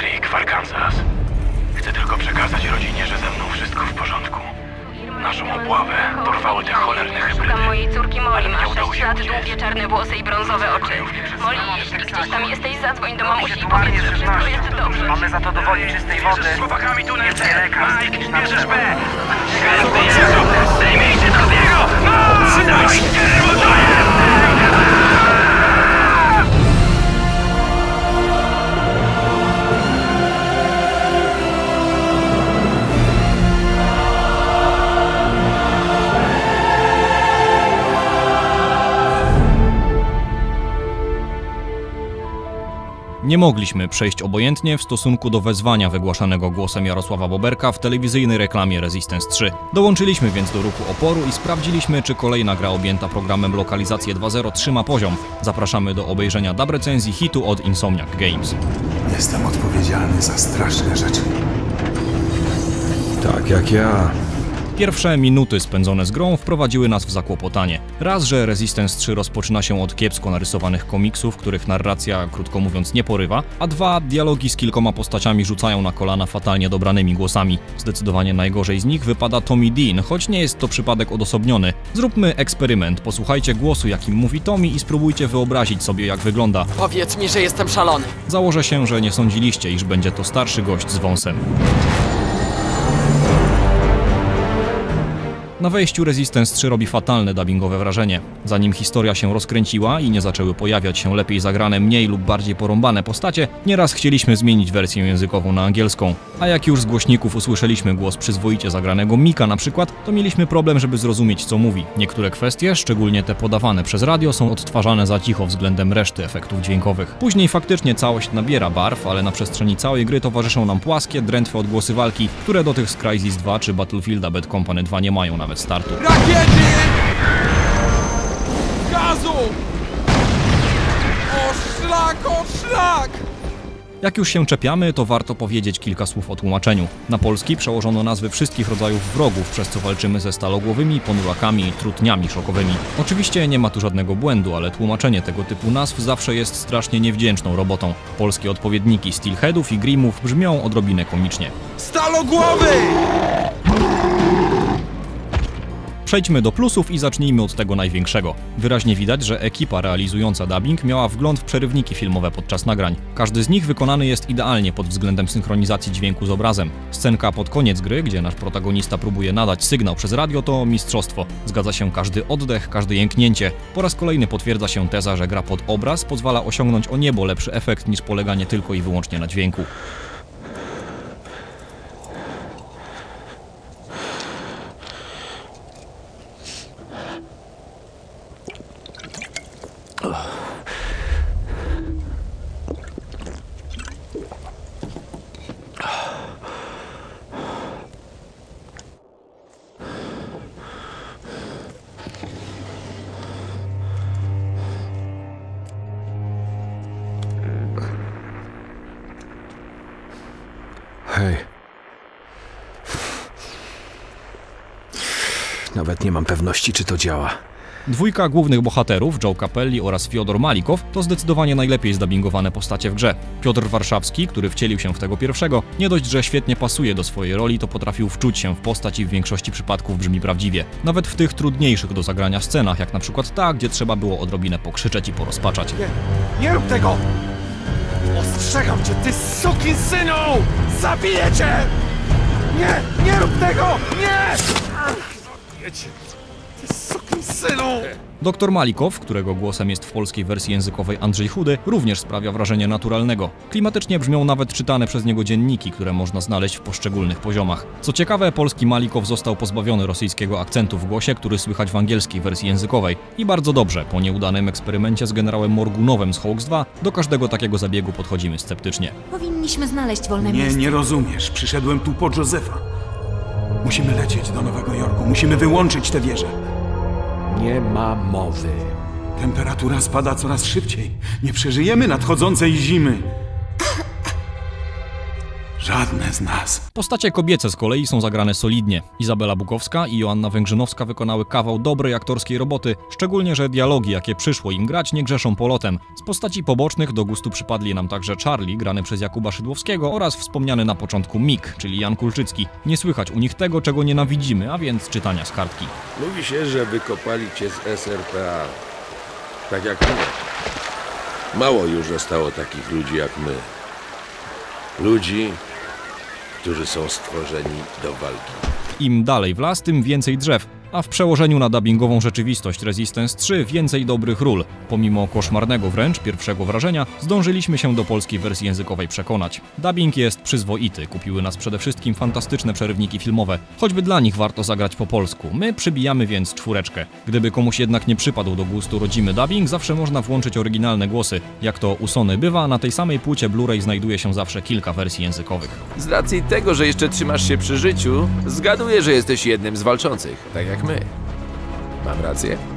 Creek w Arkansas. Chcę tylko przekazać rodzinie, że ze mną wszystko w porządku. Naszą obławę porwały te cholerne hybrydy. Szukam mojej córki Molly, ma nie udało 6 się lat, długie czarne włosy i brązowe oczy. Molly, jeśli gdzieś tam jesteś, zadzwoń do mamusi i powiedz, że wszystko jest dobrze. Mamy za to dowoli czystej wody. Z chłopakami tu na Jest lekarz. Mike, bierzesz B! Zdejmijcie drugiego! No! Dajcie remontuję! Nie mogliśmy przejść obojętnie w stosunku do wezwania wygłaszanego głosem Jarosława Boberka w telewizyjnej reklamie Resistance 3. Dołączyliśmy więc do ruchu oporu i sprawdziliśmy, czy kolejna gra objęta programem Lokalizację 2.0 trzyma poziom. Zapraszamy do obejrzenia dub recenzji hitu od Insomniac Games. Jestem odpowiedzialny za straszne rzeczy. Tak jak ja. Pierwsze minuty spędzone z grą wprowadziły nas w zakłopotanie. Raz, że Resistance 3 rozpoczyna się od kiepsko narysowanych komiksów, których narracja, krótko mówiąc, nie porywa, a dwa, dialogi z kilkoma postaciami rzucają na kolana fatalnie dobranymi głosami. Zdecydowanie najgorzej z nich wypada Tommy Dean, choć nie jest to przypadek odosobniony. Zróbmy eksperyment, posłuchajcie głosu, jakim mówi Tommy i spróbujcie wyobrazić sobie, jak wygląda. Powiedz mi, że jestem szalony. Założę się, że nie sądziliście, iż będzie to starszy gość z wąsem. Na wejściu Resistance 3 robi fatalne dubbingowe wrażenie. Zanim historia się rozkręciła i nie zaczęły pojawiać się lepiej zagrane, mniej lub bardziej porąbane postacie, nieraz chcieliśmy zmienić wersję językową na angielską. A jak już z głośników usłyszeliśmy głos przyzwoicie zagranego Mika na przykład, to mieliśmy problem, żeby zrozumieć co mówi. Niektóre kwestie, szczególnie te podawane przez radio, są odtwarzane za cicho względem reszty efektów dźwiękowych. Później faktycznie całość nabiera barw, ale na przestrzeni całej gry towarzyszą nam płaskie, drętwe odgłosy walki, które do tych z Crysis 2 czy Battlefielda Bad Company 2 nie mają nawet startu. Rakiety! Gazu! O szlak, o szlak! Jak już się czepiamy, to warto powiedzieć kilka słów o tłumaczeniu. Na polski przełożono nazwy wszystkich rodzajów wrogów, przez co walczymy ze stalogłowymi, ponurakami i trutniami szokowymi. Oczywiście nie ma tu żadnego błędu, ale tłumaczenie tego typu nazw zawsze jest strasznie niewdzięczną robotą. Polskie odpowiedniki Steelheadów i Grimów brzmią odrobinę komicznie. Stalogłowy! Przejdźmy do plusów i zacznijmy od tego największego. Wyraźnie widać, że ekipa realizująca dubbing miała wgląd w przerywniki filmowe podczas nagrań. Każdy z nich wykonany jest idealnie pod względem synchronizacji dźwięku z obrazem. Scenka pod koniec gry, gdzie nasz protagonista próbuje nadać sygnał przez radio, to mistrzostwo. Zgadza się każdy oddech, każde jęknięcie. Po raz kolejny potwierdza się teza, że gra pod obraz pozwala osiągnąć o niebo lepszy efekt niż poleganie tylko i wyłącznie na dźwięku. Hej. Nawet nie mam pewności, czy to działa. Dwójka głównych bohaterów, Joe Capelli oraz Fiodor Malikow, to zdecydowanie najlepiej zdubbingowane postacie w grze. Piotr Warszawski, który wcielił się w tego pierwszego, nie dość, że świetnie pasuje do swojej roli, to potrafił wczuć się w postać i w większości przypadków brzmi prawdziwie. Nawet w tych trudniejszych do zagrania scenach, jak na przykład ta, gdzie trzeba było odrobinę pokrzyczeć i porozpaczać. Nie rób tego! Ostrzegam cię, ty sukin synu! Zabiję cię! Nie, nie rób tego! Nie! Zabiję cię, synu! Doktor Malikow, którego głosem jest w polskiej wersji językowej Andrzej Chudy, również sprawia wrażenie naturalnego. Klimatycznie brzmią nawet czytane przez niego dzienniki, które można znaleźć w poszczególnych poziomach. Co ciekawe, polski Malikow został pozbawiony rosyjskiego akcentu w głosie, który słychać w angielskiej wersji językowej. I bardzo dobrze, po nieudanym eksperymencie z generałem Morgunowem z Hawks 2, do każdego takiego zabiegu podchodzimy sceptycznie. Powinniśmy znaleźć wolne Nie, miejsce. nie rozumiesz. Przyszedłem tu po Józefa. Musimy lecieć do Nowego Jorku. Musimy wyłączyć tę wieżę. Nie ma mowy. Temperatura spada coraz szybciej. Nie przeżyjemy nadchodzącej zimy. Żadne z nas. Postacie kobiece z kolei są zagrane solidnie. Izabela Bukowska i Joanna Węgrzynowska wykonały kawał dobrej aktorskiej roboty, szczególnie, że dialogi, jakie przyszło im grać, nie grzeszą polotem. Z postaci pobocznych do gustu przypadli nam także Charlie, grany przez Jakuba Szydłowskiego oraz wspomniany na początku Mik, czyli Jan Kulczycki. Nie słychać u nich tego, czego nienawidzimy, a więc czytania z kartki. Mówi się, że wykopali cię z SRPA. Tak jak my. Mało już zostało takich ludzi jak my. Ludzi, którzy są stworzeni do walki. Im dalej w las, tym więcej drzew, a w przełożeniu na dubbingową rzeczywistość Resistance 3 więcej dobrych ról. Pomimo koszmarnego wręcz pierwszego wrażenia, zdążyliśmy się do polskiej wersji językowej przekonać. Dubbing jest przyzwoity, kupiły nas przede wszystkim fantastyczne przerywniki filmowe, choćby dla nich warto zagrać po polsku. My przybijamy więc czwóreczkę. Gdyby komuś jednak nie przypadł do gustu rodzimy dubbing, zawsze można włączyć oryginalne głosy. Jak to u Sony bywa, na tej samej płycie Blu-ray znajduje się zawsze kilka wersji językowych. Z racji tego, że jeszcze trzymasz się przy życiu, zgaduję, że jesteś jednym z walczących, tak jak my. Mam rację?